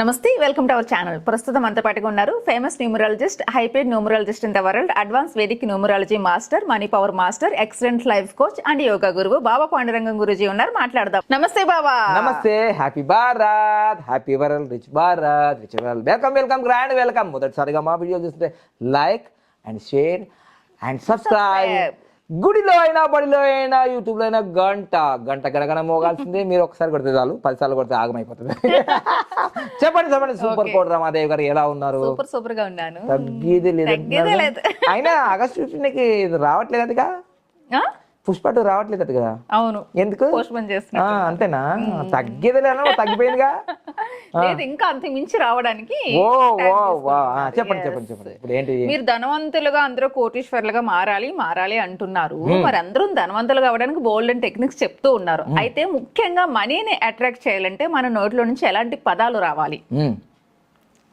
నమస్తే welcome to our channel. ప్రస్తుతం అంత పాటుగా ఉన్నారు famous numerologist hyped numerologist in the world advance Vedic numerology master money power master excellent life coach and yoga గురువు బాబా పాండురంగం గురుజీ ఉన్నారు. మాట్లాడదాం. Namaste Baba. Namaste happy Bharat happy world rich Bharat rich world. Welcome welcome grand welcome. మొదటిసారిగా మా video చూస్తే like and share and subscribe. గుడిలో అయినా బడిలో అయినా యూట్యూబ్లో అయినా గంట గంట గడగడ మోగాల్సిందే. మీరు ఒకసారి కొడితే చాలు పదిసార్లు కొడితే ఆగమైపోతుంది. చెప్పండి చెప్పండి. సూపర్ కోడ్ రమాదేవి గారు ఎలా ఉన్నారు? సూపర్ సూపర్గా ఉన్నాను. తగ్గేది లేదు. అయినా ఆగస్టు ఫిఫ్టీన్కి రావట్లేదటగా ఆ? పుష్ప టూ రావట్లేదట కదా? అవును. ఎందుకు? అంతేనా? తగ్గేది లేనా తగ్గిపోయిందిగా? ఇంకా అంత మించి రావడానికి. చెప్పండి. చెప్పండి చెప్పండి ఇప్పుడు ఏంటి మీరు ధనవంతులుగా అందరూ కోటీశ్వర్లుగా మారాలి మారాలి అంటున్నారు. మరి అందరూ ధనవంతులుగా అవ్వడానికి బోల్డ్ అండ్ టెక్నిక్స్ చెప్తూ ఉన్నారు. అయితే ముఖ్యంగా మనీని అట్రాక్ట్ చేయాలంటే మన నోట్లో నుంచి ఎలాంటి పదాలు రావాలి?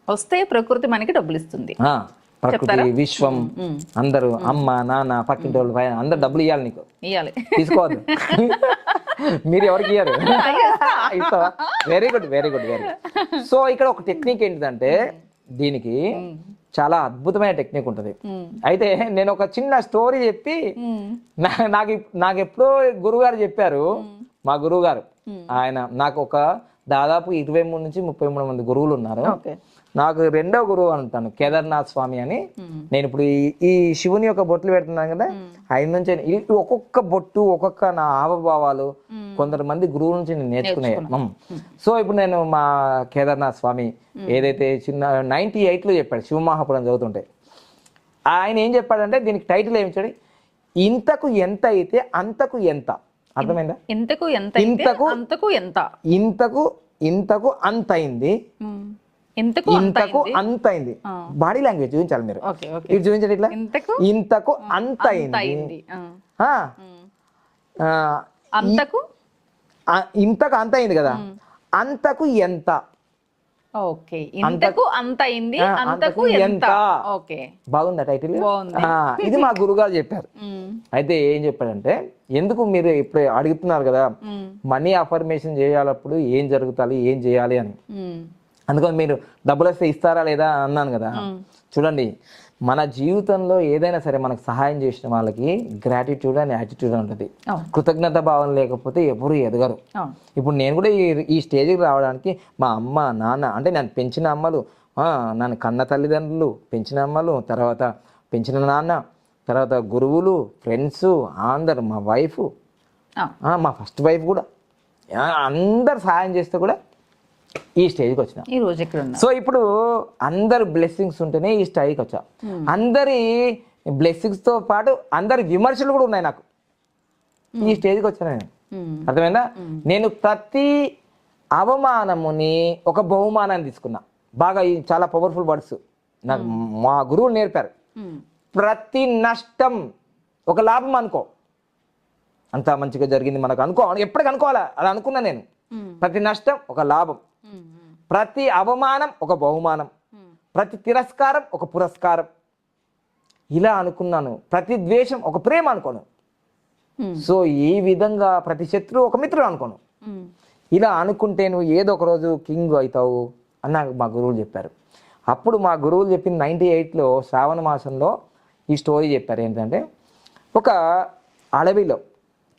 వస్తే ప్రకృతి మనకి డబ్బులు ఇస్తుంది ప్రకృతి? విశ్వం అందరూ అమ్మ నాన్న పక్కింటి వాళ్ళు పైన అందరు డబ్బులు ఇవ్వాలి నీకు. ఇవ్వాలి తీసుకోవద్దు. మీరు ఎవరికి ఇయ్యారు? ఇస్తావా? Very good very good very good so ఇక్కడ ఒక టెక్నిక్ ఏంటిదంటే దీనికి చాలా అద్భుతమైన టెక్నిక్ ఉంటుంది. అయితే నేను ఒక చిన్న స్టోరీ చెప్పి నాకు నాకు ఎప్పుడో గురువు గారు చెప్పారు మా గురువు గారు ఆయన నాకు ఒక దాదాపు ఇరవై మూడు నుంచి ముప్పై మూడు మంది గురువులు ఉన్నారు. ఓకే. నాకు రెండో గురువు అంటాను కేదార్నాథ్ స్వామి అని. నేను ఇప్పుడు ఈ- శివుని యొక్క బొట్లు పెడుతున్నాను కదా ఆయన నుంచి ఒక్కొక్క బొట్టు ఒక్కొక్క నా హావభావాలు కొందరు మంది గురువుల నుంచి నేను నేర్చుకునే సో ఇప్పుడు నేను మా కేదార్నాథ్ స్వామి ఏదైతే చిన్న నైన్టీ లో చెప్పాడు శివమహాపురం చదువుతుంటే. ఆయన ఏం చెప్పాడంటే దీనికి టైటిల్ ఏమి ఇచ్చాడు? ఇంతకు ఎంత అయితే అంతకు ఎంత. అర్థమైందా? ఇంతకు ఎంత ఇంతకు- అంతకు ఎంత. ఇంతకు ఇంతకు అంత అయింది. ఇంతకు అంత అయింది. బాడీ లాంగ్వేజ్ చూపించాలి మీరు. ఇది చూపించండి ఇట్లా. ఇంతకు అంత అయింది అంతకు? ఇంతకు అంత అయింది కదా అంతకు ఎంత? ఓకే. ఇంతకు అంత అయింది అంతకు ఎంత? ఓకే. బాగుందా టైటిల్ ఇది మా గురుగారు చెప్పారు. అయితే ఏం చెప్పాడంటే ఎందుకు మీరు ఇప్పుడు అడుగుతున్నారు కదా. మనీ అఫర్మేషన్ చేయాలప్పుడు ఏం జరుగుతాయి ఏం చేయాలి అని. అందుకని మీరు డబ్బులు వస్తే ఇస్తారా లేదా అన్నాను కదా చూడండి మన జీవితంలో ఏదైనా సరే మనకు సహాయం చేసిన వాళ్ళకి గ్రాటిట్యూడ్ అండ్ యాటిట్యూడ్ ఉంటుంది. కృతజ్ఞత భావం లేకపోతే ఎవరు ఎదగరు. ఇప్పుడు నేను కూడా ఈ ఈ స్టేజ్కి రావడానికి మా అమ్మ నాన్న అంటే నన్ను పెంచిన అమ్మలు నన్ను కన్న తల్లిదండ్రులు పెంచిన అమ్మలు తర్వాత పెంచిన నాన్న తర్వాత గురువులు ఫ్రెండ్స్ అందరు మా వైఫ్. మా ఫస్ట్ వైఫ్ కూడా అందరు సహాయం చేస్తే కూడా ఈ స్టేజ్కి వచ్చిన. ఈ రోజు ఇక్కడ ఉన్నా. సో ఇప్పుడు అందరు బ్లెస్సింగ్స్ ఉంటేనే ఈ స్థాయికి వచ్చా. అందరి బ్లెస్సింగ్స్తో పాటు అందరి విమర్శలు కూడా ఉన్నాయి నాకు. ఈ స్టేజ్కి వచ్చాను నేను. అర్థమైందా? నేను ప్రతి అవమానముని ఒక బహుమానాన్ని తీసుకున్నా. బాగా ఈ చాలా పవర్ఫుల్ వర్డ్స్ నాకు మా గురువులు నేర్పారు. ప్రతి నష్టం ఒక లాభం అనుకో. అంత మంచిగా జరిగింది మనకు అనుకో. ఎప్పటికి అనుకోవాలా? అది అనుకున్నా నేను. ప్రతి నష్టం ఒక లాభం. ప్రతి అవమానం ఒక బహుమానం. ప్రతి తిరస్కారం ఒక పురస్కారం. ఇలా అనుకున్నాను. ప్రతి ద్వేషం ఒక ప్రేమ అనుకోను. సో ఈ విధంగా ప్రతి శత్రువు ఒక మిత్రుడు అనుకోను. ఇలా అనుకుంటే నువ్వు ఏదో ఒక రోజు కింగ్ అవుతావు అని నాకు మా గురువులు చెప్పారు. అప్పుడు మా గురువులు చెప్పిన నైంటీ ఎయిట్లో శ్రావణ మాసంలో ఈ స్టోరీ చెప్పారు. ఏంటంటే ఒక అడవిలో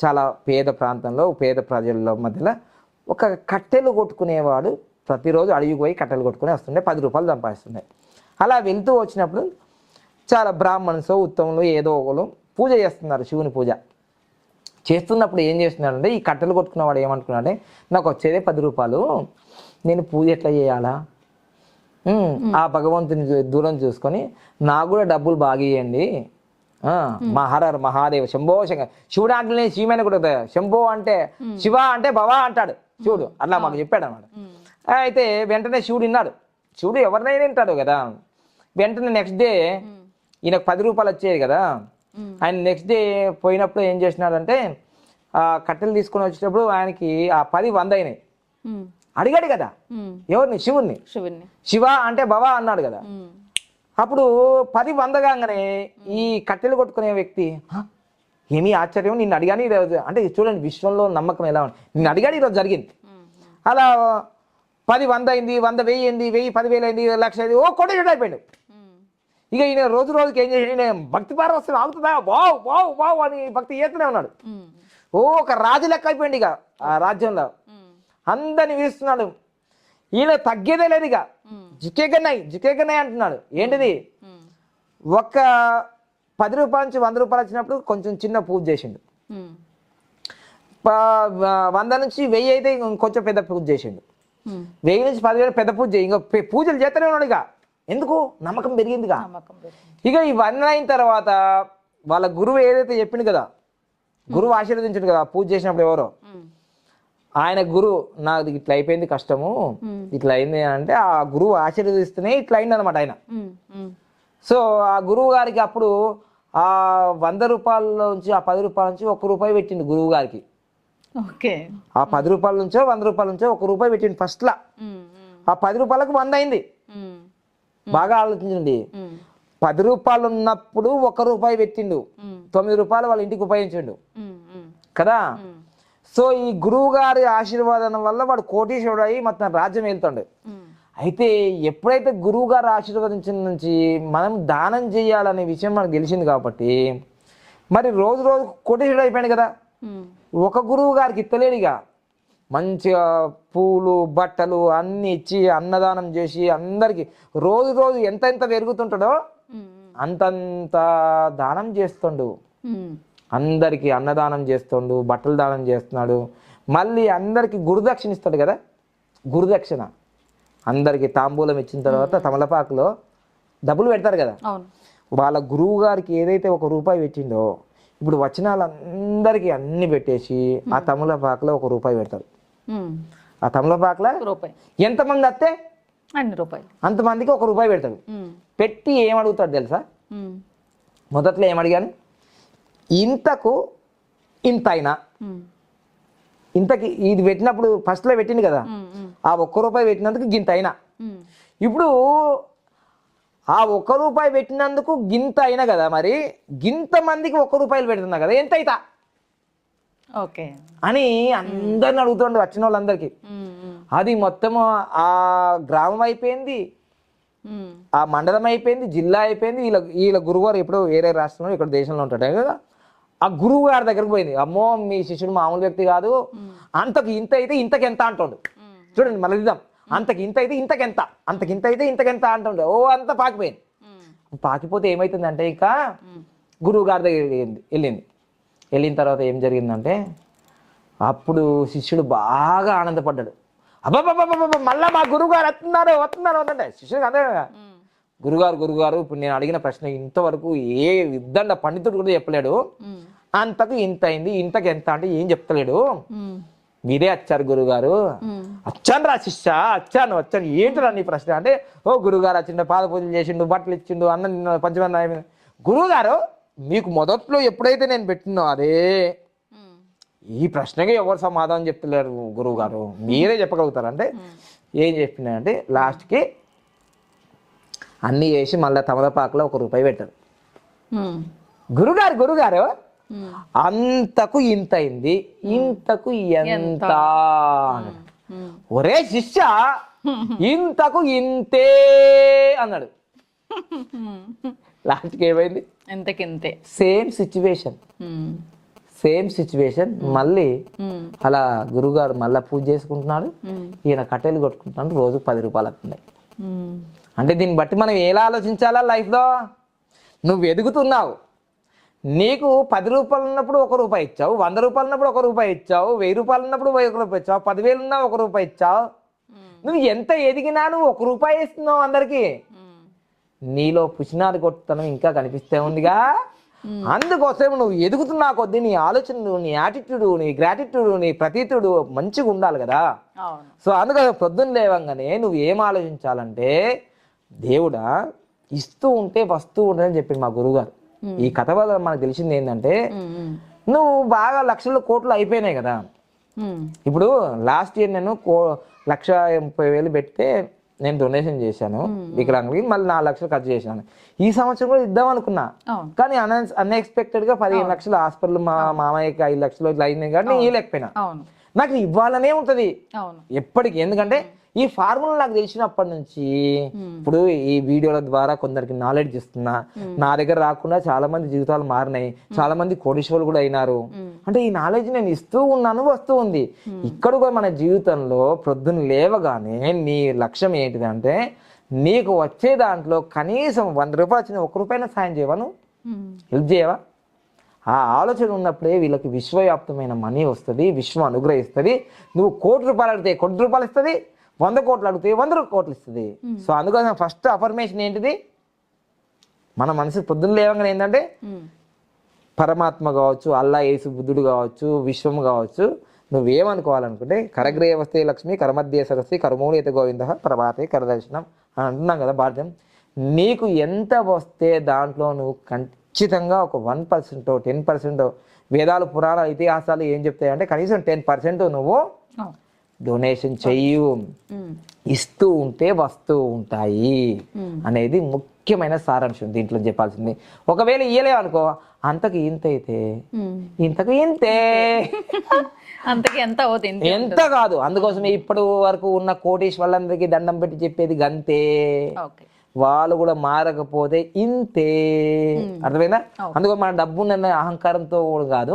చాలా పేద ప్రాంతంలో పేద ప్రజల మధ్యలో ఒక కట్టెలు కొట్టుకునేవాడు ప్రతిరోజు అడవికి పోయి కట్టెలు కొట్టుకుని వస్తుండే పది రూపాయలు సంపాదిస్తుండే. అలా వెళ్తూ వచ్చినప్పుడు చాలా బ్రాహ్మణ్స్ ఉత్తములు ఏదో ఒకరు పూజ చేస్తున్నారు శివుని పూజ. చేస్తున్నప్పుడు ఏం చేస్తున్నాడంటే ఈ కట్టెలు కొట్టుకున్నవాడు ఏమనుకున్నాడంటే నాకు వచ్చేదే పది రూపాయలు నేను పూజ ఎట్లా చేయాలా? ఆ భగవంతుని దూరం చూసుకొని నాకు కూడా డబ్బులు బాగా ఇవ్వండి మహారారు మహాదేవ శంభో శంకర శివుడు అంటే శివమైన కూడా. శంభో అంటే శివ అంటే భవ అంటాడు. శివుడు అట్లా మాకు చెప్పాడు అనమాట అయితే వెంటనే శివుడు విన్నాడు శివుడు ఎవరినైనా వింటాడు కదా. వెంటనే నెక్స్ట్ డే ఈయనకు పది రూపాయలు వచ్చేది కదా. ఆయన నెక్స్ట్ డే పోయినప్పుడు ఏం చేసినాడంటే ఆ కట్టెలు తీసుకొని వచ్చేటప్పుడు ఆయనకి ఆ పది వంద అయినాయి. అడిగాడు కదా. ఎవరిని? శివుణ్ణి. శివుణ్ణి. శివ అంటే భవ అన్నాడు కదా. అప్పుడు పది వందగానే ఈ కట్టెలు కొట్టుకునే వ్యక్తి "హ? ఏమీ ఆశ్చర్యం? నిన్ను అడిగాని ఈరోజు. అంటే చూడండి విశ్వంలో నమ్మకం ఎలా ఉంది? నిన్ను అడిగాడు ఈరోజు జరిగింది. అలా పది వంద అయింది వంద వెయ్యి అయింది వెయ్యి పదివేలు అయింది లక్ష అయింది ఓ కొట్టేటట్టు అయిపోయాడు ఇక ఈయన రోజు రోజుకి ఏం చేసి ఈయన భక్తి పారవస్తుంది ఆగుతుందా? బావు బావు బావు అని భక్తి చేస్తూనే ఉన్నాడు. ఓ ఒక రాజు లెక్క అయిపోయింది ఇక ఆ రాజ్యంలో. అందరిని వీస్తున్నాడు ఈయన తగ్గేదే లేదు ఇక. జికేగన్నాయి జికేగన్నాయి అంటున్నాడు. ఏంటిది? ఒక్క పది రూపాయల నుంచి వంద రూపాయలు వచ్చినప్పుడు కొంచెం చిన్న పూజ చేసిండు. వంద నుంచి వెయ్యి అయితే ఇంకొంచెం పెద్ద పూజ చేసిండు. వెయ్యి నుంచి పదివేలు పెద్ద పూజ ఇంకా పూజలు చేస్తూనే ఉన్నాడు ఇక. ఎందుకు? నమ్మకం పెరిగిందిగా. ఇక. ఇవన్నీ అయిన తర్వాత వాళ్ళ గురువు ఏదైతే చెప్పిండు కదా గురువు ఆశీర్వదించాడు కదా పూజ చేసినప్పుడు ఎవరో? ఆయన గురువు నాది ఇట్లా అయిపోయింది కష్టము ఇట్లా అయింది అంటే ఆ గురువు ఆశీర్వదిస్తూనే ఇట్లా అయింది అనమాట ఆయన సో ఆ గురువు గారికి అప్పుడు ఆ వంద రూపాయల నుంచి ఆ పది రూపాయల నుంచి ఒక రూపాయి పెట్టిండు గురువు గారికి. ఓకే. ఆ పది రూపాయల నుంచో వంద రూపాయల నుంచో ఒక రూపాయి పెట్టిండు ఫస్ట్లా. ఆ పది రూపాయలకు వంద అయింది. బాగా ఆలోచించండి. పది రూపాయలు ఉన్నప్పుడు ఒక రూపాయి పెట్టిండు. తొమ్మిది రూపాయలు వాళ్ళ ఇంటికి ఉపయోగించిండు. కదా? సో ఈ గురువు గారి ఆశీర్వాదం వల్ల వాడు కోటీశ్వరుడు అయ్యి మొత్తం రాజ్యం వెళ్తాడు అయితే ఎప్పుడైతే గురువు గారు ఆశీర్వదించిన నుంచి మనం దానం చేయాలనే విషయం మనకు తెలిసింది కాబట్టి మరి రోజు రోజు కోటీశ్వరుడు అయిపోయాడు కదా. ఒక గురువు గారికి ఇత్తలేడుగా. మంచిగా పూలు బట్టలు అన్ని ఇచ్చి అన్నదానం చేసి అందరికి రోజు రోజు ఎంత ఎంత పెరుగుతుంటాడో అంతంత దానం చేస్తుండు. అందరికి అన్నదానం చేస్తుండు బట్టలు దానం చేస్తున్నాడు. మళ్ళీ అందరికి గురుదక్షిణ ఇస్తాడు కదా. గురుదక్షిణ. అందరికి తాంబూలం ఇచ్చిన తర్వాత తమలపాకులో డబ్బులు పెడతారు కదా. వాళ్ళ గురువు గారికి ఏదైతే ఒక రూపాయి పెట్టిండో ఇప్పుడు వచ్చిన వాళ్ళందరికీ అన్ని పెట్టేసి ఆ తమలపాకులో ఒక రూపాయి పెడతారు. ఆ తమలపాకులో రూపాయి. ఎంతమంది వస్తే అన్ని రూపాయలు అంతమందికి ఒక రూపాయి పెడతాడు పెట్టి ఏం అడుగుతాడు తెలుసా మొదట్లో ఏం అడిగాను ఇంతకు ఇంత అయినా ఇంతకి ఇది పెట్టినప్పుడు ఫస్ట్లో పెట్టింది కదా. ఆ ఒక్క రూపాయి పెట్టినందుకు గింత అయినా ఇప్పుడు ఆ ఒక్క రూపాయి పెట్టినందుకు గింత అయినా కదా మరి. గింత మందికి ఒక్క రూపాయలు పెడుతున్నా కదా. ఎంత అయితా? ఓకే. అని అందరిని అడుగుతుండే వచ్చిన వాళ్ళందరికీ. అది మొత్తం ఆ గ్రామం అయిపోయింది. ఆ మండలం అయిపోయింది జిల్లా అయిపోయింది. వీళ్ళ వీళ్ళ గురువుగారు ఎప్పుడో వేరే రాష్ట్రంలో ఇక్కడ దేశంలో ఉంటాడు కదా. ఆ గురువు గారి దగ్గరకు పోయింది. అమ్మో మీ శిష్యుడు మామూలు వ్యక్తి కాదు. అంతకు ఇంత అయితే ఇంతకు ఎంత అంటుండు. చూడండి మళ్ళీ ఇద్దాం అంతకి ఇంత అయితే ఇంతకు ఎంత? అంతకి ఇంత అయితే ఇంతకు ఎంత అంటుండే. ఓ అంత పాకిపోయింది. పాకిపోతే ఏమైతుందంటే ఇంకా గురువు గారి దగ్గర వెళ్ళింది. వెళ్ళింది. వెళ్ళిన తర్వాత ఏం జరిగిందంటే అప్పుడు శిష్యుడు బాగా ఆనందపడ్డాడు. అబ్బాబ్బాబ్బా మళ్ళా మా గురువు గారు వస్తున్నారు వస్తున్నారు అంటే శిష్యుడు అదే కదా. గురుగారు గురుగారు ఇప్పుడు నేను అడిగిన ప్రశ్న ఇంతవరకు ఏ విద్దండ పండితుడు కూడా చెప్పలేడు. అంతకు ఇంత అయింది ఇంతకు ఎంత అంటే ఏం చెప్తలేడు. మీరే వచ్చారు గురుగారు. వచ్చాను రా శిష్య వచ్చాను వచ్చాను ఏంటి నీ ప్రశ్న? అంటే ఓ గురుగారు వచ్చిండు పాద పూజలు చేసిండు బట్టలు ఇచ్చిండు అన్న పంచమన్న గురువుగారు మీకు మొదట్లో ఎప్పుడైతే నేను పెట్టినో అదే ఈ ప్రశ్నకి ఎవరు సమాధానం చెప్తలేరు గురువు గారు మీరే చెప్పగలుగుతారు. అంటే ఏం చెప్పినాయంటే లాస్ట్కి అన్నీ వేసి మళ్ళీ తమలపాకులో ఒక రూపాయి పెట్టారు. గురుగారు గురుగారు అంతకు ఇంత అయింది ఇంతకు ఎంత. ఒరే శిష్య ఇంతకు ఇంతే అన్నాడు. లాస్ట్కి ఏమైంది? ఎంతకింతే సేమ్ సిచ్యువేషన్. Same situation. మళ్ళీ అలా గురుగారు మళ్ళీ పూజ చేసుకుంటున్నాడు. ఈయన కట్టెలు కొట్టుకుంటున్నాడు. రోజు పది రూపాయలు వస్తున్నాయి. అంటే దీన్ని బట్టి మనం ఎలా ఆలోచించాలా లైఫ్లో? నువ్వు ఎదుగుతున్నావు. నీకు పది రూపాయలు ఉన్నప్పుడు ఒక రూపాయి ఇచ్చావు వంద రూపాయలు ఉన్నప్పుడు ఒక రూపాయి ఇచ్చావు వెయ్యి రూపాయలు ఉన్నప్పుడు వెయ్యి రూపాయి ఇచ్చావు పదివేలు ఉన్నా ఒక రూపాయి ఇచ్చావు. నువ్వు ఎంత ఎదిగినా నువ్వు ఒక రూపాయి ఇస్తున్నావు అందరికీ. నీలో పుచ్చినాది కొట్టతనం ఇంకా కనిపిస్తే ఉందిగా. అందుకోసం నువ్వు ఎదుగుతున్నా కొద్దీ నీ ఆలోచనలు నీ యాటిట్యూడ్ నీ గ్రాటిట్యూడ్ నీ ప్రతీతుడు మంచిగా ఉండాలి కదా. సో అందుకని పొద్దున్న లేవంగానే నువ్వు ఏం ఆలోచించాలంటే దేవుడా ఇస్తూ ఉంటే వస్తూ ఉంటుందని చెప్పింది మా గురుగారు ఈ కథ వల్ల మనకు తెలిసింది ఏంటంటే నువ్వు బాగా లక్షలు కోట్లు అయిపోయినాయి కదా. ఇప్పుడు లాస్ట్ ఇయర్ నేను కో లక్ష ముప్పై వేలు పెడితే నేను డొనేషన్ చేశాను. వికలాంగులకి మళ్ళీ నాలుగు లక్షలు ఖర్చు చేశాను. ఈ సంవత్సరం కూడా ఇద్దాం అనుకున్నా. కానీ అన్ అన్ఎక్స్పెక్టెడ్గా పదిహేను లక్షలు హాస్పిటల్ మా మామయ్యకి ఐదు లక్షలు ఇట్లా అయింది కానీ నేను ఇవ్వలేకపోయినా నాకు ఇవ్వాలనే ఉంటది. ఎప్పటికీ. ఎందుకంటే ఈ ఫార్ములా నాకు తెలిసినప్పటి నుంచి ఇప్పుడు ఈ వీడియోల ద్వారా కొందరికి నాలెడ్జ్ ఇస్తున్నా. నా దగ్గర రాకుండా చాలా మంది జీవితాలు మారినాయి. చాలా మంది కోటీశ్వరులు కూడా అయినారు. అంటే ఈ నాలెడ్జ్ నేను ఇస్తూ ఉన్నాను వస్తూ ఉంది. ఇక్కడ కూడా మన జీవితంలో ప్రొద్దున లేవగానే నీ లక్ష్యం ఏంటిదంటే నీకు వచ్చే దాంట్లో కనీసం వంద రూపాయలు వచ్చిన ఒక్క రూపాయన సాయం చేయవా నువ్వు? హెల్ప్ చేయవా? ఆ ఆలోచన ఉన్నప్పుడే వీళ్ళకి విశ్వవ్యాప్తమైన మనీ వస్తుంది విశ్వం అనుగ్రహిస్తుంది. నువ్వు కోటి రూపాయలు అడిగితే కోటి రూపాయలు ఇస్తుంది వంద కోట్లు అడిగితే వంద కోట్లు ఇస్తుంది. సో అందుకోసం ఫస్ట్ అఫర్మేషన్ ఏంటిది? మన మనసు పొద్దున్న లేవగానే ఏంటంటే పరమాత్మ కావచ్చు అల్లా యేసు బుద్ధుడు కావచ్చు విశ్వం కావచ్చు నువ్వేమనుకోవాలనుకుంటే కరగ్రే వస్తే లక్ష్మి కరమధ్య సరస్వి కర్మూలిత గోవింద ప్రభాతే కరదర్శనం అని అంటున్నాం కదా భారతం. నీకు ఎంత వస్తే దాంట్లో నువ్వు ఖచ్చితంగా ఒక వన్ పర్సెంట్ టెన్ పర్సెంట్ వేదాలు పురాణాలు ఇతిహాసాలు ఏం చెప్తాయంటే కనీసం టెన్ పర్సెంట్ నువ్వు డొనేషన్ చెయ్యు ఇస్తూ ఉంటే వస్తూ ఉంటాయి అనేది ముఖ్యమైన సారాంశం దీంట్లో చెప్పాల్సింది. ఒకవేళ ఇయ్యలేవు అనుకో అంతకు ఇంత అయితే ఇంతకు ఇంతే. అంతకి ఎంత అవుతుంది ఎంత కాదు అందుకోసమే ఇప్పటి వరకు ఉన్న కోటీశ్వర్లందరికీ దండం పెట్టి చెప్పేది గంతే. వాళ్ళు కూడా మారకపోతే ఇంతే. అర్థమైందా? అందుకో మన డబ్బు ఉన్న అహంకారంతో కూడా కాదు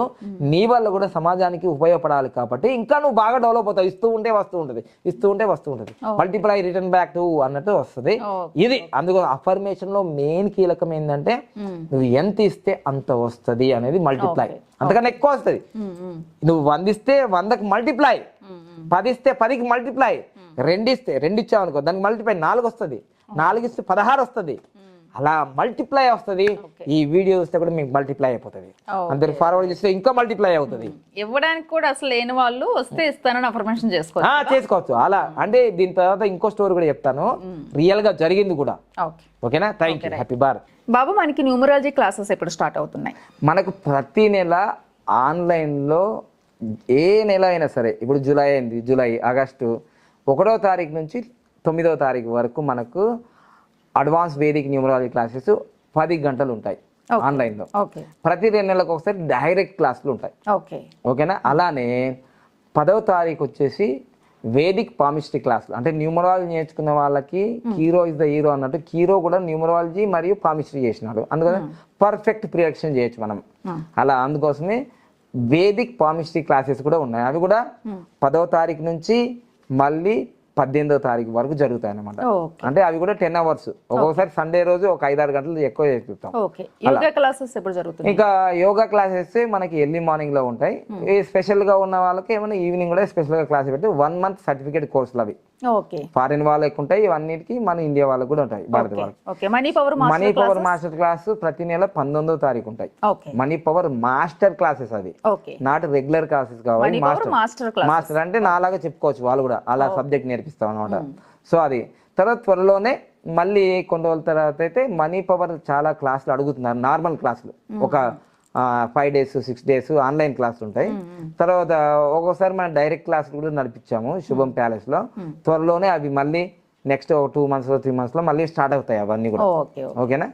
నీ వల్ల కూడా సమాజానికి ఉపయోగపడాలి కాబట్టి ఇంకా నువ్వు బాగా డెవలప్ అవుతావు. ఇస్తూ ఉంటే వస్తూ ఉంటుంది ఇస్తూ ఉంటే వస్తూ ఉంటుంది. మల్టిప్లై రిటర్న్ బ్యాక్ టు అన్నట్టు వస్తుంది. ఇది అందుకో అఫర్మేషన్లో మెయిన్ కీలకం ఏంటంటే నువ్వు ఎంత ఇస్తే అంత వస్తది అనేది మల్టిప్లై అంతకన్నా ఎక్కువ వస్తుంది. నువ్వు వందిస్తే వందకి మల్టిప్లై పది ఇస్తే పదికి మల్టిప్లై రెండు ఇస్తే రెండు ఇచ్చావు అనుకో దానికి మల్టిప్లై నాలుగు వస్తుంది. నాలుగు ఇస్తే పదహారు వస్తుంది. అలా మల్టిప్లై వస్తుంది. ఈ వీడియో చూస్తే కూడా మీకు మల్టిప్లై అయిపోతుంది. అందరు ఫార్వర్డ్ చేస్తే ఇంకా మల్టిప్లై అవుతుంది. ఇవ్వడానికి కూడా అసలు లేని వాళ్ళు వస్తే ఇస్తానని అఫర్మేషన్ చేసుకోవచ్చు? చేసుకోవచ్చు. అలా అంటే దీని తర్వాత ఇంకో స్టోరీ కూడా చెప్తాను. రియల్గా జరిగింది కూడా. ఓకే. ఓకేనా? థ్యాంక్ యూ హ్యాపీ బార్ బాబు మనకి న్యూమరాలజీ క్లాసెస్ ఎప్పుడు స్టార్ట్ అవుతున్నాయి? మనకు ప్రతి నెల ఆన్లైన్లో ఏ నెల అయినా సరే ఇప్పుడు జూలై అయింది జూలై ఆగస్టు ఒకటో తారీఖు నుంచి తొమ్మిదో తారీఖు వరకు మనకు అడ్వాన్స్ వేదిక్ న్యూమరాలజీ క్లాసెస్ పది గంటలు ఉంటాయి ఆన్లైన్లో. ప్రతి రెండు నెలలకు ఒకసారి డైరెక్ట్ క్లాసులు ఉంటాయి. ఓకే. ఓకేనా? అలానే పదవ తారీఖు వచ్చేసి వేదిక్ పామిస్ట్రీ క్లాసులు. అంటే న్యూమరాలజీ నేర్చుకున్న వాళ్ళకి కీరో ఇస్ ద హీరో అన్నట్టు కీరో కూడా న్యూమరాలజీ మరియు పామిస్ట్రీ చేసినాడు. అందుకని పర్ఫెక్ట్ ప్రియాక్షన్ చేయొచ్చు మనం. అలా అందుకోసమే వేదిక్ పామిస్ట్రీ క్లాసెస్ కూడా ఉన్నాయి. అవి కూడా పదవ తారీఖు నుంచి మళ్ళీ పద్దెనిమిదవ తారీఖు వరకు జరుగుతాయి అన్నమాట ఓకే. అంటే అవి కూడా టెన్ అవర్స్. ఒక్కొక్కసారి సండే రోజు ఒక ఐదారు గంటలు ఎక్కువ చేపిస్తాం. ఓకే. యోగా క్లాసెస్ ఎప్పుడు జరుగుతుంది ఇంకా యోగా క్లాసెస్ మనకి ఎర్లీ మార్నింగ్లో ఉంటాయి స్పెషల్గా ఉన్న వాళ్ళకి ఏమైనా ఈవినింగ్ కూడా స్పెషల్గా క్లాస్ పెట్టి వన్ మంత్ సర్టిఫికేట్ కోర్సులు అవి. ఓకే. ఫారిన్ వాళ్ళకి ఉంటాయి ఇవన్నిటికి మన ఇండియా వాళ్ళకి కూడా ఉంటాయి భారత వాళ్ళకి. Money power money power master class ప్రతి నెల పంతొమ్మిదో తారీఖు ఉంటాయి. మనీ పవర్ మాస్టర్ క్లాసెస్ అది నాట్ రెగ్యులర్ క్లాసెస్ కావాలి మాస్టర్ మాస్టర్ అంటే నాలాగా చెప్పుకోవచ్చు వాళ్ళు కూడా అలా సబ్జెక్ట్ నేర్పిస్తాం అనమాట సో అది. తర్వాత త్వరలోనే మళ్ళీ కొన్ని రోజుల తర్వాత అయితే మనీ పవర్ చాలా క్లాసులు అడుగుతున్నారు నార్మల్ క్లాసులు ఒక five days six days online క్లాసులు ఉంటాయి. తర్వాత ఒక్కోసారి మనం డైరెక్ట్ క్లాసులు కూడా నడిపించాము శుభం ప్యాలెస్లో. త్వరలోనే అవి మళ్ళీ నెక్స్ట్ ఒక టూ మంత్స్ త్రీ మంత్స్లో మళ్ళీ స్టార్ట్ అవుతాయి అవన్నీ కూడా. ఓకే ఓకేనా?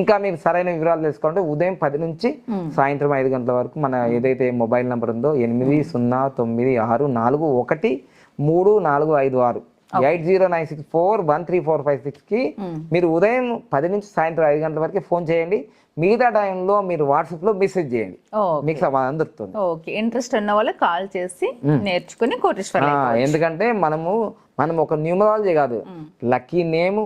ఇంకా మీకు సరైన వివరాలు తెలుసుకోవాలంటే ఉదయం పది నుంచి సాయంత్రం ఐదు గంటల వరకు మన ఏదైతే మొబైల్ నెంబర్ ఉందో ఎనిమిది సున్నా తొమ్మిది ఆరు నాలుగు ఒకటి మూడు నాలుగు ఐదు ఆరు. Eight zero nine six four one three four five సిక్స్కి మీరు ఉదయం పది నుంచి సాయంత్రం ఐదు గంటల వరకు ఫోన్ చేయండి. మిగతా టైంలో మీరు వాట్సాప్లో మెసేజ్ చేయండి. మీకు సమాధానం దొరుకుతుంది. ఓకే. ఇంట్రెస్ట్ ఉన్న వాళ్ళు కాల్ చేసి నేర్చుకుని కోటేశ్వర ఎందుకంటే మనము మనం ఒక న్యూమరాలజీ కాదు. Lucky name.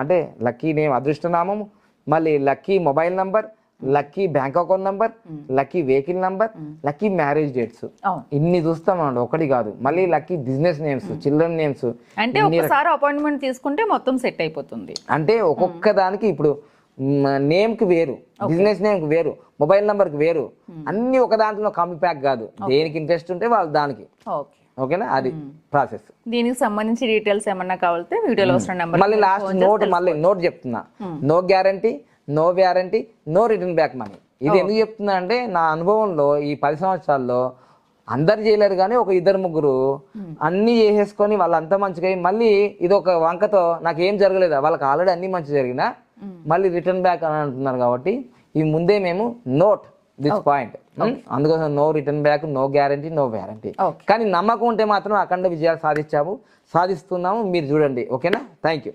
అంటే లక్కీ నేమ్ అదృష్టనామము మళ్ళీ lucky mobile number lucky bank account number lucky vehicle number lucky marriage dates. ఇన్ని చూస్తాం అన్నమాట ఒకటి కాదు. మళ్ళీ lucky business names children names. అంటే ఒకసారి అపాయింట్మెంట్ తీసుకుంటే మొత్తం సెట్ అయిపోతుంది. అంటే ఒక్కొక్క దానికి ఇప్పుడు నేమ్కి వేరు. బిజినెస్ నేమ్కి వేరు. మొబైల్ నంబర్కి వేరు అన్ని ఒక దాంట్లో ప్యాక్ కాదు. దేనికి ఇంట్రెస్ట్ ఉంటే వాళ్ళు దానికి. ఓకే ఓకేనా అది ప్రాసెస్ దీనికి సంబంధించి డీటెయిల్స్ ఏమన్నా కావాలంటే వీడియోలో వస్తున్న నెంబర్ మళ్ళీ లాస్ట్ నోట్ మళ్ళీ నోట్ చెప్తున్నా. No guarantee no warranty no return back money ఇది ఎందుకు చెప్తున్నా అంటే నా అనుభవంలో ఈ పది సంవత్సరాల్లో అందరు చేయలేరు కానీ ఒక ఇద్దరు ముగ్గురు అన్ని చేసేసుకొని వాళ్ళంతా మంచిగా మళ్ళీ ఇది ఒక వంకతో నాకు ఏం జరగలేదు? వాళ్ళకి ఆల్రెడీ అన్ని మంచి జరిగినా మళ్ళీ రిటర్న్ బ్యాక్ అని అంటున్నారు కాబట్టి ఈ ముందే మేము నోట్ దిస్ పాయింట్. అందుకోసం no return back no guarantee no Okay. కానీ నమ్మకం ఉంటే మాత్రం అఖండ విజయాలు సాధించాము సాధిస్తున్నాము. మీరు చూడండి ఓకేనా? Thank you